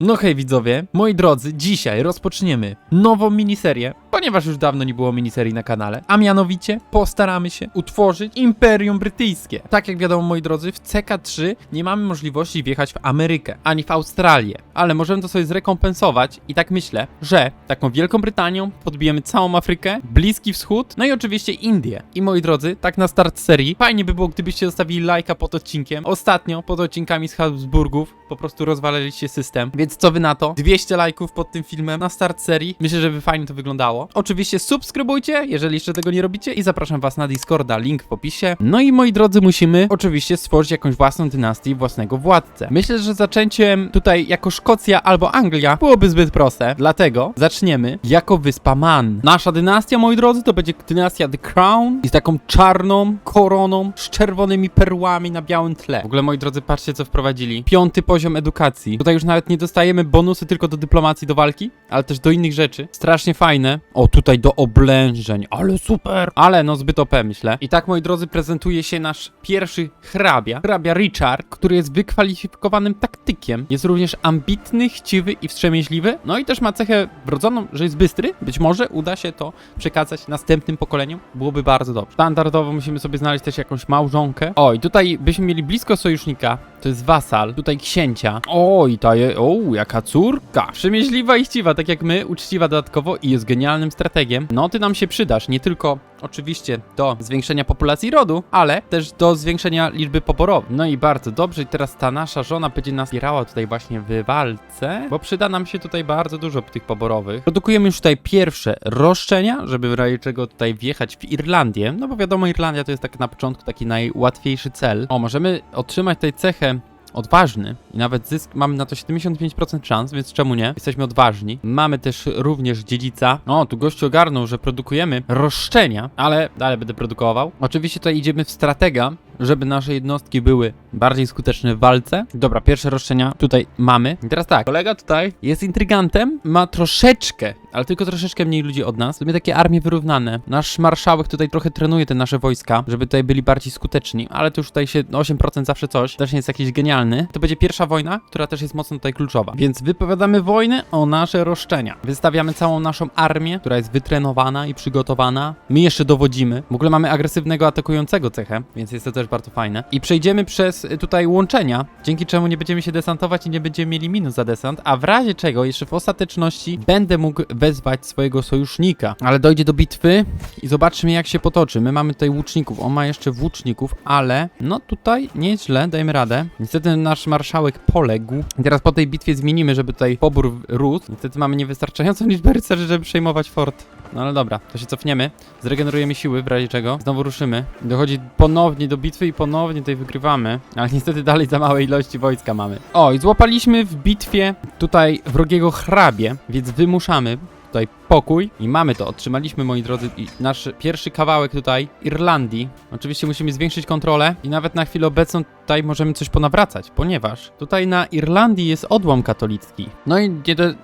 No hej widzowie, moi drodzy, dzisiaj rozpoczniemy nową miniserię, ponieważ już dawno nie było miniserii na kanale, a mianowicie postaramy się utworzyć Imperium Brytyjskie. Tak jak wiadomo moi drodzy, w CK3 nie mamy możliwości wjechać w Amerykę, ani w Australię, ale możemy to sobie zrekompensować i tak myślę, że taką Wielką Brytanią podbijemy całą Afrykę, Bliski Wschód, no i oczywiście Indię. I moi drodzy, tak na start serii, fajnie by było gdybyście zostawili lajka pod odcinkiem. Ostatnio pod odcinkami z Habsburgów po prostu rozwaliliście system, więc co wy na to? 200 lajków pod tym filmem na start serii. Myślę, że by fajnie to wyglądało. Oczywiście subskrybujcie, jeżeli jeszcze tego nie robicie i zapraszam was na Discorda, link w opisie. No i moi drodzy, musimy oczywiście stworzyć jakąś własną dynastię i własnego władcę. Myślę, że zaczęciem tutaj jako Szkocja albo Anglia byłoby zbyt proste, dlatego zaczniemy jako wyspa Man. Nasza dynastia, moi drodzy, to będzie dynastia The Crown i z taką czarną koroną z czerwonymi perłami na białym tle. W ogóle, moi drodzy, patrzcie co wprowadzili. Piąty poziom edukacji. Tutaj już nawet nie dostajemy bonusy tylko do dyplomacji, do walki, ale też do innych rzeczy. Strasznie fajne. O, tutaj do oblężeń, ale super. Ale no zbyt OP, myślę. I tak, moi drodzy, prezentuje się nasz pierwszy hrabia. Hrabia Richard, który jest wykwalifikowanym taktykiem. Jest również ambitny, chciwy i wstrzemięźliwy. No i też ma cechę wrodzoną, że jest bystry. Być może uda się to przekazać następnym pokoleniom. Byłoby bardzo dobrze. Standardowo musimy sobie znaleźć też jakąś małżonkę. O, i tutaj byśmy mieli blisko sojusznika. To jest wasal. Tutaj księcia. O, i ta je... O, jaka córka. Przemięźliwa i chciwa, tak jak my. Uczciwa dodatkowo i jest genialnym strategiem. No, ty nam się przydasz. Nie tylko oczywiście do zwiększenia populacji rodu, ale też do zwiększenia liczby poborowych. No i bardzo dobrze. I teraz ta nasza żona będzie nas wspierała tutaj właśnie w walce, bo przyda nam się tutaj bardzo dużo tych poborowych. Produkujemy już tutaj pierwsze roszczenia, żeby w razie czego tutaj wjechać w Irlandię. No bo wiadomo, Irlandia to jest tak na początku taki najłatwiejszy cel. O, możemy otrzymać tutaj cechę odważny i nawet zysk mamy na to 75% szans, więc czemu nie? Jesteśmy odważni. Mamy też również dziedzica. O, tu gościu ogarnął, że produkujemy roszczenia, ale dalej będę produkował. Oczywiście tutaj idziemy w stratega, żeby nasze jednostki były bardziej skuteczne w walce. Dobra, pierwsze roszczenia tutaj mamy. I teraz tak, kolega tutaj jest intrygantem, ma troszeczkę, ale tylko troszeczkę mniej ludzi od nas. Mamy takie armie wyrównane. Nasz marszałek tutaj trochę trenuje te nasze wojska, żeby tutaj byli bardziej skuteczni, ale to już tutaj się no 8% zawsze coś, też nie jest jakiś genialny. To będzie pierwsza wojna, która też jest mocno tutaj kluczowa. Więc wypowiadamy wojnę o nasze roszczenia. Wystawiamy całą naszą armię, która jest wytrenowana i przygotowana. My jeszcze dowodzimy. W ogóle mamy agresywnego atakującego cechę, więc jest to też bardzo fajne. I przejdziemy przez y, tutaj łączenia, dzięki czemu nie będziemy się desantować i nie będziemy mieli minus za desant, a w razie czego jeszcze w ostateczności będę mógł wezwać swojego sojusznika. Ale dojdzie do bitwy i zobaczymy jak się potoczy. My mamy tutaj łuczników, on ma jeszcze włóczników, ale no tutaj nie jest źle, dajmy radę. Niestety nasz marszałek poległ. Teraz po tej bitwie zmienimy, żeby tutaj pobór rósł. Niestety mamy niewystarczającą liczbę rycerzy, żeby przejmować fort. No ale dobra, to się cofniemy, zregenerujemy siły w razie czego, znowu ruszymy. Dochodzi ponownie do bitwy i ponownie tutaj wygrywamy, ale niestety dalej za małe ilości wojska mamy. O, i złapaliśmy w bitwie tutaj wrogiego hrabie, więc wymuszamy tutaj pokój i mamy to, otrzymaliśmy moi drodzy nasz pierwszy kawałek tutaj Irlandii. Oczywiście musimy zwiększyć kontrolę i nawet na chwilę obecną tutaj możemy coś ponawracać, ponieważ tutaj na Irlandii jest odłam katolicki. No i,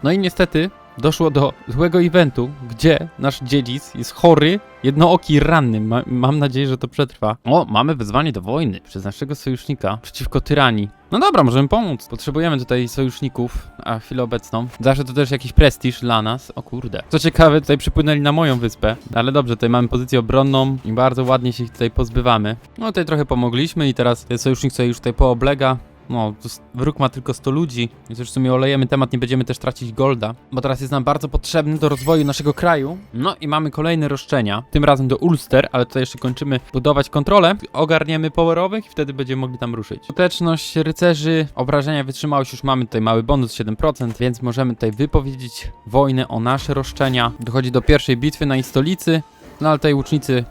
no i niestety doszło do złego eventu, gdzie nasz dziedzic jest chory, jednooki ranny. Ma, mam nadzieję, że to przetrwa. O, mamy wezwanie do wojny przez naszego sojusznika przeciwko tyranii. No dobra, możemy pomóc. Potrzebujemy tutaj sojuszników, a chwilę obecną. Zawsze to też jakiś prestiż dla nas. O kurde. Co ciekawe, tutaj przypłynęli na moją wyspę. Ale dobrze, tutaj mamy pozycję obronną i bardzo ładnie się ich tutaj pozbywamy. No tutaj trochę pomogliśmy i teraz sojusznik sobie już tutaj pooblega. No, wróg ma tylko 100 ludzi, więc już w sumie olejemy temat, nie będziemy też tracić golda, bo teraz jest nam bardzo potrzebny do rozwoju naszego kraju. No i mamy kolejne roszczenia, tym razem do Ulster, ale tutaj jeszcze kończymy budować kontrolę, ogarniemy powerowych i wtedy będziemy mogli tam ruszyć. Skuteczność rycerzy, obrażenia, wytrzymałość, już mamy tutaj mały bonus 7%, więc możemy tutaj wypowiedzieć wojnę o nasze roszczenia. Dochodzi do pierwszej bitwy na ich stolicy, no ale tutaj łucznicy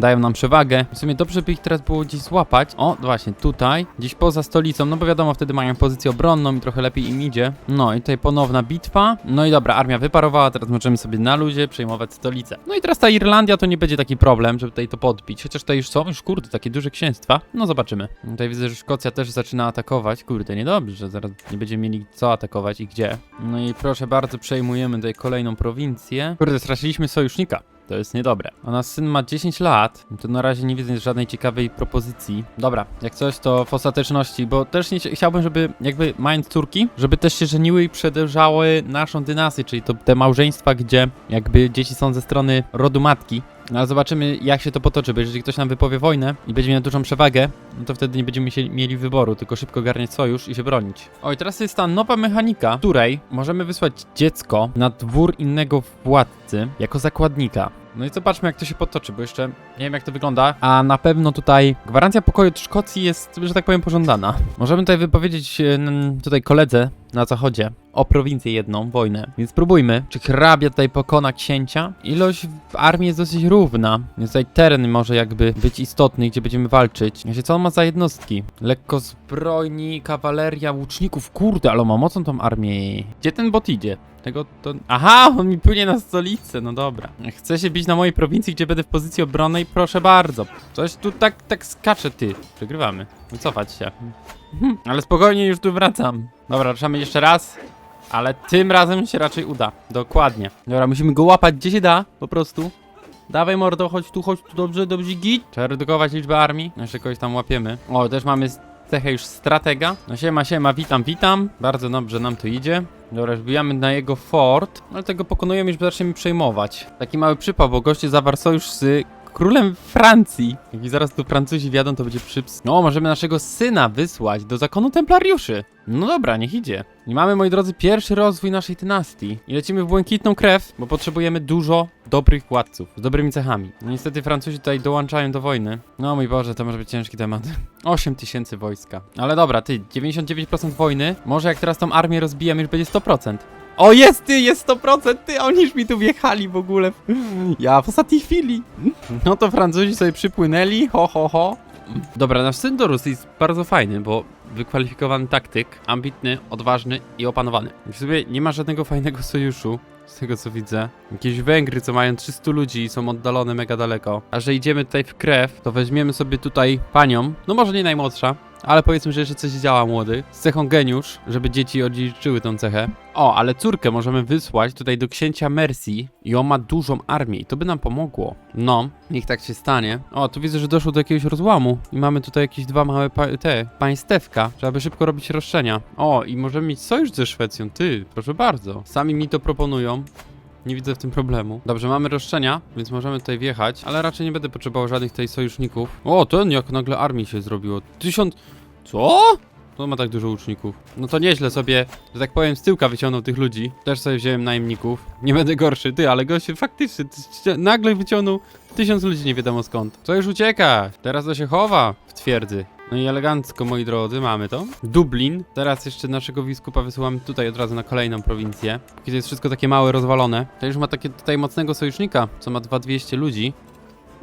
dają nam przewagę. W sumie dobrze by ich teraz było gdzieś złapać. O, właśnie tutaj, gdzieś poza stolicą, no bo wiadomo, wtedy mają pozycję obronną i trochę lepiej im idzie. No i tutaj ponowna bitwa. No i dobra, armia wyparowała, teraz możemy sobie na luzie przejmować stolicę. No i teraz ta Irlandia to nie będzie taki problem, żeby tutaj to podbić. Chociaż tutaj już są, już kurde, takie duże księstwa. No zobaczymy. Tutaj widzę, że Szkocja też zaczyna atakować. Kurde, niedobrze, zaraz nie będziemy mieli co atakować i gdzie. No i proszę bardzo, przejmujemy tutaj kolejną prowincję. Kurde, straciliśmy sojusznika. To jest niedobre. A nasz syn ma 10 lat, to na razie nie widzę żadnej ciekawej propozycji. Dobra, jak coś to w ostateczności, bo też nie chci- chciałbym, żeby jakby mając córki, żeby też się żeniły i przedłużały naszą dynastię, czyli to te małżeństwa, gdzie jakby dzieci są ze strony rodu matki. No ale zobaczymy, jak się to potoczy, bo jeżeli ktoś nam wypowie wojnę i będzie miał dużą przewagę, no to wtedy nie będziemy się, mieli wyboru, tylko szybko garniać sojusz i się bronić. Oj, teraz jest ta nowa mechanika, w której możemy wysłać dziecko na dwór innego władcy jako zakładnika. No i zobaczmy, jak to się potoczy, bo jeszcze nie wiem, jak to wygląda. A na pewno tutaj gwarancja pokoju od Szkocji jest, że tak powiem, pożądana. Możemy tutaj wypowiedzieć e, tutaj koledze na zachodzie o prowincję jedną, wojnę. Więc spróbujmy, czy hrabia tutaj pokona księcia. Ilość w armii jest dosyć równa, więc tutaj teren może jakby być istotny, gdzie będziemy walczyć. Wiecie, co on ma za jednostki? Lekko zbrojni, kawaleria, łuczników. Kurde, ale ma mocną tą armię. Gdzie ten bot idzie? Tego to... Aha, on mi płynie na stolicę, no dobra. Chcę się bić na mojej prowincji, gdzie będę w pozycji obronnej, proszę bardzo. Coś tu tak, tak skacze, ty. Przegrywamy. Wycofać się. Ale spokojnie, już tu wracam. Dobra, ruszamy jeszcze raz. Ale tym razem się raczej uda. Dokładnie. Dobra, musimy go łapać gdzie się da, po prostu. Dawaj mordo, chodź tu, chodź tu, dobrze, dobrze, git. Trzeba redukować liczbę armii. Jeszcze kogoś tam łapiemy. O, też mamy cechę już stratega. No siema, siema, witam, witam. Bardzo dobrze nam tu idzie. Dobra, wbijamy na jego fort, ale tego pokonujemy, już zaczniemy przejmować. Taki mały przypał, bo goście zawarł sojusz z królem Francji. Jak zaraz tu Francuzi wiadą, to będzie przyps. No, możemy naszego syna wysłać do zakonu templariuszy. No dobra, niech idzie. I mamy, moi drodzy, pierwszy rozwój naszej dynastii. I lecimy w błękitną krew, bo potrzebujemy dużo dobrych władców, z dobrymi cechami. No niestety Francuzi tutaj dołączają do wojny. No mój Boże, to może być ciężki temat. 8 tysięcy wojska. Ale dobra, ty, 99% wojny. Może jak teraz tą armię rozbijam, już będzie 100%. O, jest ty, jest 100%, ty, oni już mi tu wjechali w ogóle. Ja w ostatniej chwili. No to Francuzi sobie przypłynęli, ho, ho, ho. Dobra, nasz syn do Rosji jest bardzo fajny, bo wykwalifikowany taktyk, ambitny, odważny i opanowany. W sobie nie ma żadnego fajnego sojuszu, z tego co widzę. Jakieś Węgry, co mają 300 ludzi i są oddalone mega daleko. A że idziemy tutaj w krew, to weźmiemy sobie tutaj panią, no może nie najmłodsza, ale powiedzmy, że jeszcze coś działa młody, z cechą geniusz, żeby dzieci odziedziczyły tą cechę. O, ale córkę możemy wysłać tutaj do księcia Mercy i on ma dużą armię i to by nam pomogło. No, niech tak się stanie. O, tu widzę, że doszło do jakiegoś rozłamu i mamy tutaj jakieś dwa małe pa te państewka. Trzeba by szybko robić roszczenia. O, i możemy mieć sojusz ze Szwecją, ty, proszę bardzo. Sami mi to proponują. Nie widzę w tym problemu. Dobrze, mamy roszczenia, więc możemy tutaj wjechać, ale raczej nie będę potrzebował żadnych tutaj sojuszników. O, ten jak nagle armii się zrobiło. Tysiąc... Co? To ma tak dużo łuczników. No to nieźle sobie, że tak powiem, z tyłka wyciągnął tych ludzi. Też sobie wziąłem najemników. Nie będę gorszy, ty, ale goście faktycznie ty- nagle wyciągnął tysiąc ludzi nie wiadomo skąd. Co już ucieka? Teraz to się chowa w twierdzy. No i elegancko, moi drodzy, mamy to. Dublin. Teraz jeszcze naszego biskupa wysyłamy tutaj od razu na kolejną prowincję. Kiedy jest wszystko takie małe, rozwalone. To już ma takie tutaj mocnego sojusznika, co ma 2200 ludzi.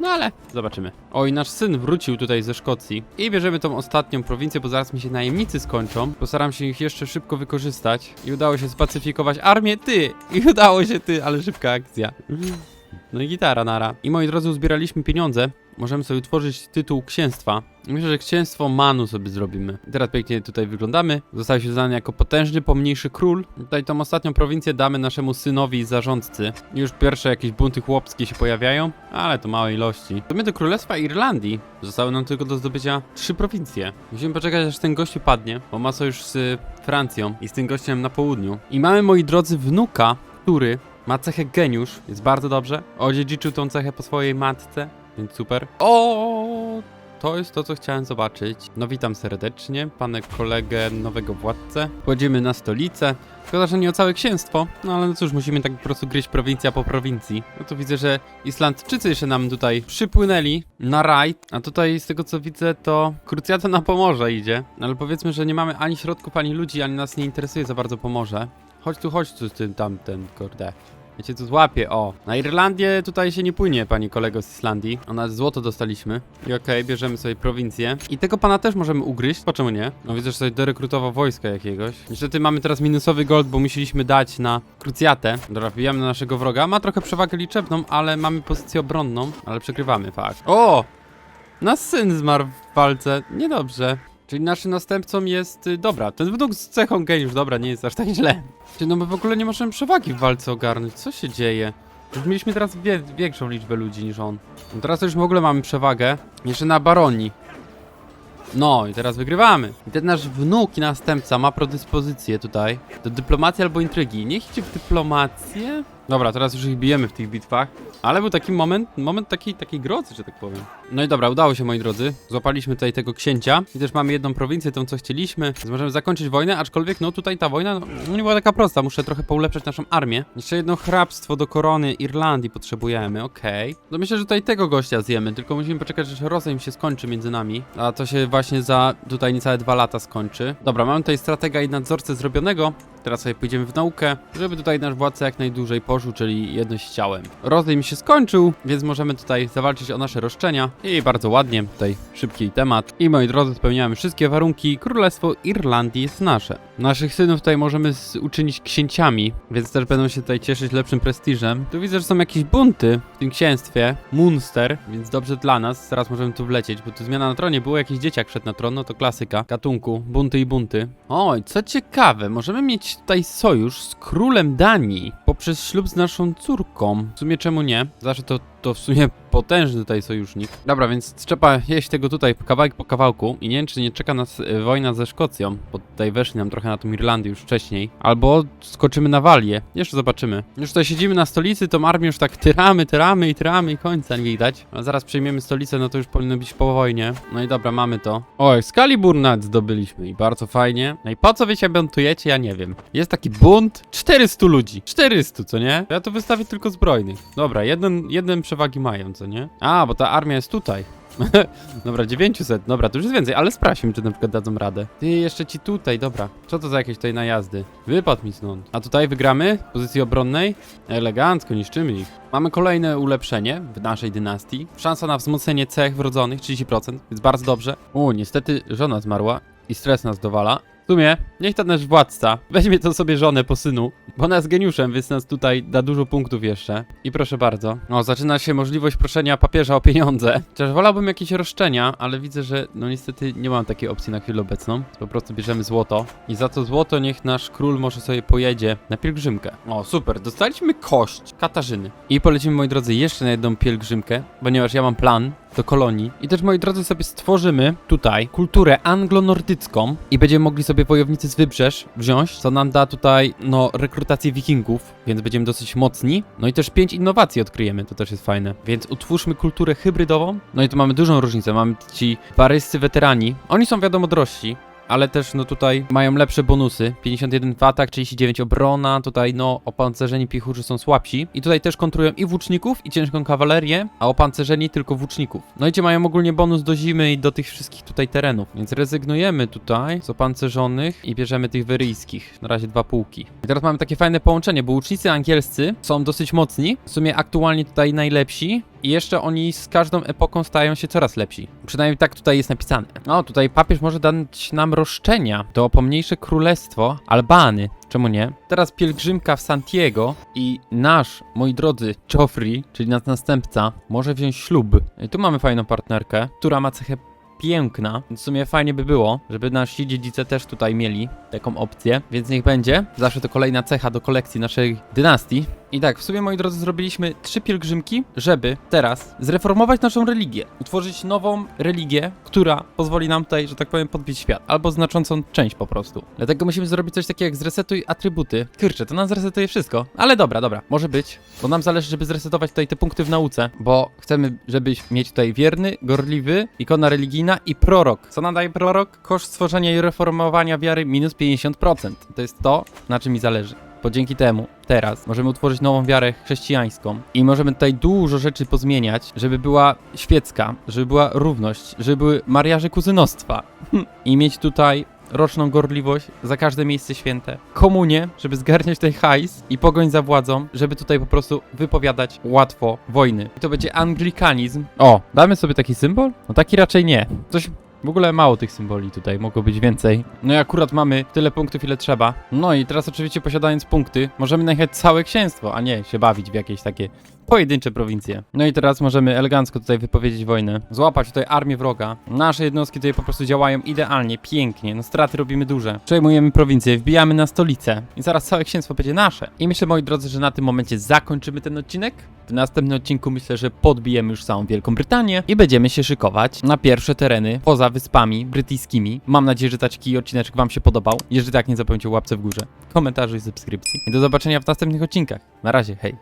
No ale zobaczymy. O, i nasz syn wrócił tutaj ze Szkocji. I bierzemy tą ostatnią prowincję, bo zaraz mi się najemnicy skończą. Postaram się ich jeszcze szybko wykorzystać. I udało się spacyfikować armię, ty! I udało się, ty, ale szybka akcja. No i gitara nara. I moi drodzy, uzbieraliśmy pieniądze. Możemy sobie utworzyć tytuł księstwa. Myślę, że księstwo Manu sobie zrobimy. I teraz pięknie tutaj wyglądamy. Zostałeś uznany jako potężny, pomniejszy król. Tutaj tą ostatnią prowincję damy naszemu synowi zarządcy. Już pierwsze jakieś bunty chłopskie się pojawiają, ale to małe ilości. To my do Królestwa Irlandii zostały nam tylko do zdobycia trzy prowincje. Musimy poczekać, aż ten gościu padnie, bo ma sojusz z Francją i z tym gościem na południu. I mamy, moi drodzy, wnuka, który ma cechę geniusz, jest bardzo dobrze. Odziedziczył tą cechę po swojej matce, więc super. O, to jest to, co chciałem zobaczyć. No witam serdecznie, panę kolegę, nowego władcę. Wchodzimy na stolicę. Szkoda, że nie o całe księstwo, no ale no cóż, musimy tak po prostu gryźć prowincja po prowincji. No tu widzę, że Islandczycy jeszcze nam tutaj przypłynęli na raj, a tutaj z tego co widzę to krucjata na Pomorze idzie. Ale powiedzmy, że nie mamy ani środków, ani ludzi, ani nas nie interesuje za bardzo Pomorze. Chodź tu, chodź tu z tym tamten, kurde. Cię tu złapię, o. Na Irlandię tutaj się nie płynie, pani kolego z Islandii. Ona złoto dostaliśmy. I okej, bierzemy sobie prowincję. I tego pana też możemy ugryźć. Po czemu nie? No widzę, że sobie derekrutował wojska jakiegoś. Niestety mamy teraz minusowy gold, bo musieliśmy dać na krucjatę. Dobra, wbijamy na naszego wroga. Ma trochę przewagę liczebną, ale mamy pozycję obronną. Ale przegrywamy, fakt. O! Nasz syn zmarł w walce. Niedobrze. Czyli naszym następcą jest... y, Dobra, ten wnuk z cechą geniusz. Dobra, nie jest aż tak źle. Ty, no my w ogóle nie możemy przewagi w walce ogarnąć. Co się dzieje? Już mieliśmy teraz wie większą liczbę ludzi niż on. No teraz już w ogóle mamy przewagę. Jeszcze na baronii. No i teraz wygrywamy. I ten nasz wnuk i następca ma predyspozycję tutaj do dyplomacji albo intrygi. Niech idzie w dyplomację. Dobra, teraz już ich bijemy w tych bitwach. Ale był taki moment, moment takiej, takiej grozy, że tak powiem. No i dobra, udało się moi drodzy. Złapaliśmy tutaj tego księcia i też mamy jedną prowincję, tą co chcieliśmy. Więc możemy zakończyć wojnę, aczkolwiek no tutaj ta wojna no, nie była taka prosta. Muszę trochę poulepszać naszą armię. Jeszcze jedno hrabstwo do korony Irlandii potrzebujemy, okej. No myślę, że tutaj tego gościa zjemy, tylko musimy poczekać, aż rozejm się skończy między nami. A to się właśnie za tutaj niecałe dwa lata skończy. Dobra, mamy tutaj stratega i nadzorcę zrobionego. Teraz sobie pójdziemy w naukę, żeby tutaj nasz władca jak najdłużej czyli jedność z ciałem. Rozejm się skończył, więc możemy tutaj zawalczyć o nasze roszczenia. I bardzo ładnie, tutaj szybki temat. I moi drodzy, spełniamy wszystkie warunki. Królestwo Irlandii jest nasze. Naszych synów tutaj możemy uczynić księciami, więc też będą się tutaj cieszyć lepszym prestiżem. Tu widzę, że są jakieś bunty w tym księstwie. Munster, więc dobrze dla nas. Zaraz możemy tu wlecieć, bo tu zmiana na tronie. Było jakiś dzieciak wszedł na tron, no to klasyka. Gatunku, bunty i bunty. Oj, co ciekawe, możemy mieć tutaj sojusz z królem Danii poprzez ślub z naszą córką. W sumie czemu nie? Zawsze to, to w sumie potężny tutaj sojusznik. Dobra, więc trzeba jeść tego tutaj kawałek po kawałku i nie wiem, czy nie czeka nas e, wojna ze Szkocją, bo tutaj weszli nam trochę na tą Irlandię już wcześniej. Albo skoczymy na Walię. Jeszcze zobaczymy. Już tutaj siedzimy na stolicy, tą armię już tak tyramy, tyramy i tyramy i końca nie widać. A zaraz przejmiemy stolicę, no to już powinno być po wojnie. No i dobra, mamy to. Oj, Excalibur nawet zdobyliśmy i bardzo fajnie. No i po co wy się buntujecie? Ja nie wiem. Jest taki bunt 400 ludzi. 400, co nie? Ja to wystawię tylko zbrojnych. Dobra, jeden, jeden przewagi mają, co nie? A, bo ta armia jest tutaj. dobra, 900, dobra, to już jest więcej, ale sprawdźmy, czy na przykład dadzą radę. Ty, jeszcze ci tutaj, dobra. Co to za jakieś tutaj najazdy? Wypadł mi stąd. A tutaj wygramy w pozycji obronnej? Elegancko, niszczymy ich. Mamy kolejne ulepszenie w naszej dynastii. Szansa na wzmocnienie cech wrodzonych 30%, więc bardzo dobrze. U, niestety żona zmarła i stres nas dowala. W sumie, niech ten nasz władca weźmie to sobie żonę po synu, bo ona jest geniuszem, więc nas tutaj da dużo punktów jeszcze. I proszę bardzo. O, zaczyna się możliwość proszenia papieża o pieniądze. Chociaż wolałbym jakieś roszczenia, ale widzę, że no niestety nie mam takiej opcji na chwilę obecną. Po prostu bierzemy złoto. I za to złoto niech nasz król może sobie pojedzie na pielgrzymkę. O, super, dostaliśmy kość Katarzyny. I polecimy, moi drodzy, jeszcze na jedną pielgrzymkę, ponieważ ja mam plan do kolonii. I też, moi drodzy, sobie stworzymy tutaj kulturę anglo-nordycką i będziemy mogli sobie wojownicy z wybrzeż wziąć, co nam da tutaj, no, rekrutację wikingów, więc będziemy dosyć mocni. No i też pięć innowacji odkryjemy, to też jest fajne. Więc utwórzmy kulturę hybrydową. No i tu mamy dużą różnicę, mamy ci paryscy weterani. Oni są wiadomo drożsi, ale też no tutaj mają lepsze bonusy. 51 w atak, 39 obrona, tutaj no opancerzeni piechurze są słabsi. I tutaj też kontrują i włóczników, i ciężką kawalerię, a opancerzeni tylko włóczników. No i ci mają ogólnie bonus do zimy i do tych wszystkich tutaj terenów. Więc rezygnujemy tutaj z opancerzonych i bierzemy tych wyryjskich. Na razie dwa pułki. I teraz mamy takie fajne połączenie, bo łucznicy angielscy są dosyć mocni, w sumie aktualnie tutaj najlepsi. I jeszcze oni z każdą epoką stają się coraz lepsi. Przynajmniej tak tutaj jest napisane. No, tutaj papież może dać nam roszczenia to pomniejsze królestwo Albany. Czemu nie? Teraz pielgrzymka w Santiago i nasz, moi drodzy, Joffrey, czyli nasz następca, może wziąć ślub. I tu mamy fajną partnerkę, która ma cechę piękna, w sumie fajnie by było, żeby nasi dziedzice też tutaj mieli taką opcję, więc niech będzie. Zawsze to kolejna cecha do kolekcji naszej dynastii. I tak, w sumie moi drodzy zrobiliśmy trzy pielgrzymki, żeby teraz zreformować naszą religię, utworzyć nową religię, która pozwoli nam tutaj, że tak powiem, podbić świat, albo znaczącą część po prostu. Dlatego musimy zrobić coś takiego jak zresetuj atrybuty. Kurczę, to nam zresetuje wszystko, ale dobra, dobra, może być, bo nam zależy, żeby zresetować tutaj te punkty w nauce, bo chcemy, żebyś mieć tutaj wierny, gorliwy, ikona religijna i prorok. Co nam daje prorok? Koszt stworzenia i reformowania wiary minus 50%. To jest to, na czym mi zależy. Bo dzięki temu teraz możemy utworzyć nową wiarę chrześcijańską i możemy tutaj dużo rzeczy pozmieniać, żeby była świecka, żeby była równość, żeby były mariaże kuzynostwa i mieć tutaj roczną gorliwość za każde miejsce święte, komunię, żeby zgarniać tutaj hajs i pogoń za władzą, żeby tutaj po prostu wypowiadać łatwo wojny. I to będzie anglikanizm. O, damy sobie taki symbol? No taki raczej nie. Coś w ogóle mało tych symboli tutaj, mogło być więcej. No i akurat mamy tyle punktów, ile trzeba. No i teraz oczywiście posiadając punkty, możemy najechać całe księstwo, a nie się bawić w jakieś takie pojedyncze prowincje. No i teraz możemy elegancko tutaj wypowiedzieć wojnę. Złapać tutaj armię wroga. Nasze jednostki tutaj po prostu działają idealnie, pięknie. No straty robimy duże. Przejmujemy prowincję, wbijamy na stolicę. I zaraz całe księstwo będzie nasze. I myślę, moi drodzy, że na tym momencie zakończymy ten odcinek. W następnym odcinku myślę, że podbijemy już całą Wielką Brytanię i będziemy się szykować na pierwsze tereny poza wyspami brytyjskimi. Mam nadzieję, że taki odcineczek Wam się podobał. Jeżeli tak, nie zapomnijcie łapce w górze, komentarzu i subskrypcji. I do zobaczenia w następnych odcinkach. Na razie, hej!